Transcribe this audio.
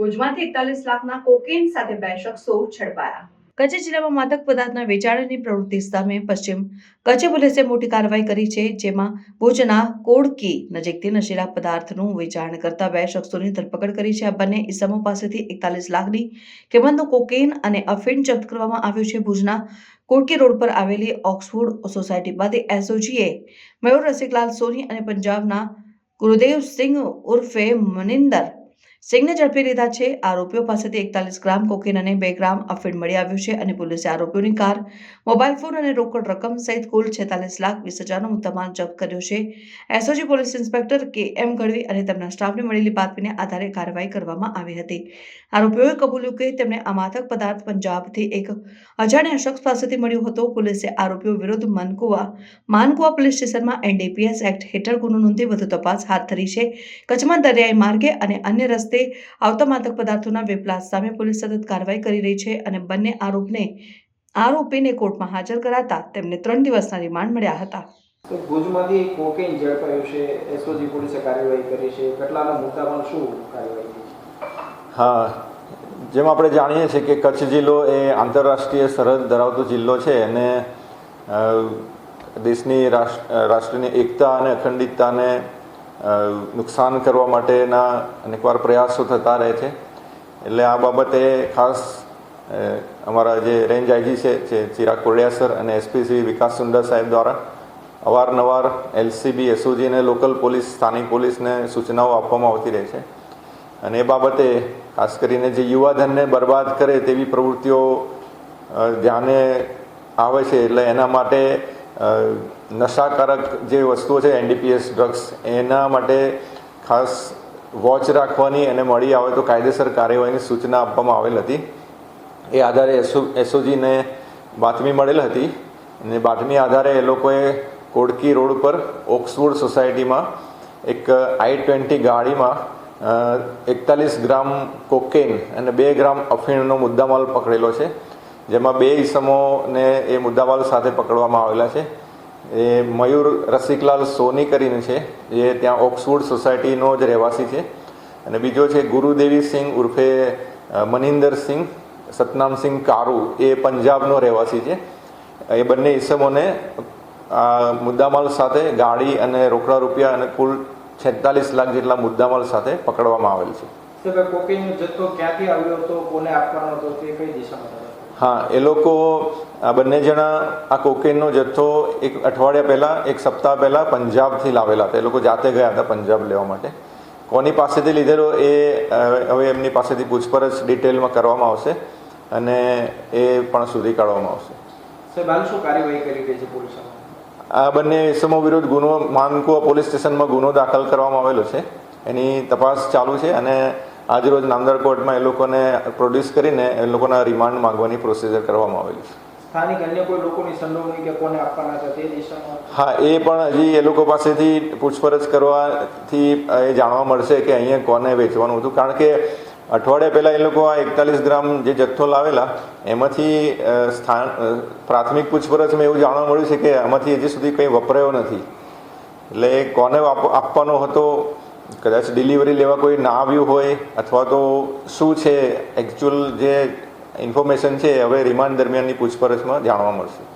ભુજમાંથી એકતાલીસ લાખના કોકેન સાથે બે શખ્સો ઝડપાયા કચ્છ જિલ્લામાં માદક પદાર્થના વેચાણની પ્રવૃત્તિ સામે પશ્ચિમ કચ્છ પોલીસે મોટી કાર્યવાહી કરી છે, જેમાં ભુજના કોડકી નજીકથી નશીલા પદાર્થનું વેચાણ કરતા બે શખ્સોની ધરપકડ કરી છે. આ બંને ઇસમો પાસેથી એકતાલીસ લાખની કિંમતનું કોકેન અને અફીણ જપ્ત કરવામાં આવ્યું છે. ભુજના કોડકી રોડ પર આવેલી ઓક્સફોર્ડ સોસાયટી બાદ એસઓજીએ મયુર રસિકલાલ સોની અને પંજાબના ગુરુદેવ સિંહ ઉર્ફે મનિંદર સિંહને ઝડપી લીધા છે. આરોપીઓ પાસેથી એકતાલીસ ગ્રામ કોકેન અને બે ગ્રામ અફીણ મળી આવ્યું છે અને પોલીસે આરોપીઓની કાર, મોબાઈલ ફોન અને રોકડ રકમ સહિત કુલ છેતાલીસ લાખ વીસ હજારનો મુદ્દામાલ જપ્ત કર્યો છે. એસઓજી પોલીસ ઇન્સ્પેક્ટર કે એમ ગઢવી અને તેમના સ્ટાફને મળેલી બાતમીને આધારે કાર્યવાહી કરવામાં આવી હતી. આરોપીઓએ કબૂલ્યું કે તેમણે આ માદક પદાર્થ પંજાબથી એક અજાણ્યા શખ્સ પાસેથી મળ્યો હતો. પોલીસે આરોપીઓ વિરુદ્ધ માનકુવા માનકુવા પોલીસ સ્ટેશનમાં એનડીપીએસ એક્ટ હેઠળ ગુનો નોંધી વધુ તપાસ હાથ ધરી છે. કચ્છમાં દરિયાઈ માર્ગે અને અન્ય રસ્તે આવતા માદક પદાર્થોના વેપલા સામે પોલીસ સતત કાર્યવાહી કરી રહી છે અને બંને આરોપને આરોપીને કોર્ટમાં હાજર કરાતા તેમને ત્રણ દિવસના રિમાન્ડ મળ્યા હતા. ભુજમાંથી કોકેન ઝડપાયું છે એસઓજી પોલીસે કાર્યવાહી કરી છે. કેટલાનો મુદ્દામાં શું કાર્યવાહી હા જેમ આપણે જાણીએ છીએ કે કચ્છ જિલ્લો એ આંતરરાષ્ટ્રીય સરહદ ધરાવતો જિલ્લો છે અને દેશની રાષ્ટ્ર રાષ્ટ્રની એકતા અને અખંડિતતાને નુકસાન કરવા માટેના અનેકવાર પ્રયાસો થતા રહે છે. એટલે આ બાબતે ખાસ અમારા જે રેન્જ આઈજી છે, જે ચિરાગ કોડિયા સર અને એસપી શ્રી વિકાસ સુંદર સાહેબ દ્વારા અવારનવાર એલસીબી એસઓજી અને લોકલ પોલીસ, સ્થાનિક પોલીસને સૂચનાઓ આપવામાં આવતી રહે છે. અને એ બાબતે ખાસ કરીને જે યુવાધનને બરબાદ કરે તેવી પ્રવૃત્તિઓ ધ્યાને આવે છે. એટલે એના માટે નશાકારક જે વસ્તુઓ છે એનડીપીએસ ડ્રગ્સ એના માટે ખાસ વોચ રાખવાની અને મળી આવે તો કાયદેસર કાર્યવાહીની સૂચના આપવામાં આવેલ હતી. એ આધારે એસઓ એસઓજીને બાતમી મળેલ હતી અને બાતમી આધારે એ લોકોએ કોડકી રોડ પર ઓક્સફોર્ડ સોસાયટીમાં એક આઈ ટ્વેન્ટી ગાડીમાં એકતાલીસ ગ્રામ કોકેન અને બે ગ્રામ અફીણનો મુદ્દામાલ પકડેલો છે. જેમાં બે ઈસમોને એ મુદ્દામાલ સાથે પકડવામાં આવેલા છે. એ મયુર રસિકલાલ સોની કરીને છે. જે ત્યાં ઓક્સફોર્ડ સોસાયટીનો જ રહેવાસી છે. અને બીજો છે ગુરુદેવી સિંહ ઉર્ફે મનિંદર સિંહ સતનામસિંહ કારુ એ પંજાબનો રહેવાસી છે. એ બંને ઈસમોને મુદ્દામાલ સાથે ગાડી અને રોકડા રૂપિયા અને કુલ છેતાલીસ લાખ જેટલા મુદ્દામાલ સાથે પકડવામાં આવેલ છે. કોકેનનો જથ્થો ક્યાંથી આવ્યો હતો, કોને આપવાનો હતો, તે કઈ દિશામાં હા એ લોકો આ બંને જણા આ કોકેનનો જથ્થો એક અઠવાડિયા પહેલાં એક સપ્તાહ પહેલાં પંજાબથી લાવેલા હતા. એ લોકો જાતે ગયા હતા પંજાબ લેવા માટે. કોની પાસેથી લીધેલો એ હવે એમની પાસેથી પૂછપરછ ડિટેલમાં કરવામાં આવશે અને એ પણ શોધી કાઢવામાં આવશે. આ બંને ઇસમો વિરુદ્ધ ગુનો માનકુવા પોલીસ સ્ટેશનમાં ગુનો દાખલ કરવામાં આવેલો છે. એની તપાસ ચાલુ છે અને આજરોજ નામદાર કોર્ટમાં એ લોકોને પ્રોડ્યુસ કરીને એ લોકોના રિમાન્ડ માંગવાની પ્રોસિજર કરવામાં આવેલી છે. સ્થાનિક અન્ય કોઈ લોકોની સંડોવણી કે કોને આપવાના હતા તે દિશામાં? હા એ પણ હજી એ લોકો પાસેથી પૂછપરછ કરવાથી એ જાણવા મળશે કે અહીંયા કોને વેચવાનું હતું. કારણ કે અઠવાડિયા પહેલાં એ લોકો આ એકતાલીસ ગ્રામ જે જથ્થો લાવેલા એમાંથી સ્થાન પ્રાથમિક પૂછપરછમાં એવું જાણવા મળ્યું છે કે આમાંથી હજી સુધી કંઈ વપરાયો નથી. એટલે એ કોને આપવાનો હતો કદાચ ડિલિવરી લેવા કોઈ ના આવ્યું હોય અથવા તો શું છે એકચ્યુઅલ જે ઇન્ફોર્મેશન છે હવે રિમાન્ડ દરમિયાનની પૂછપરછમાં જાણવા મળશે.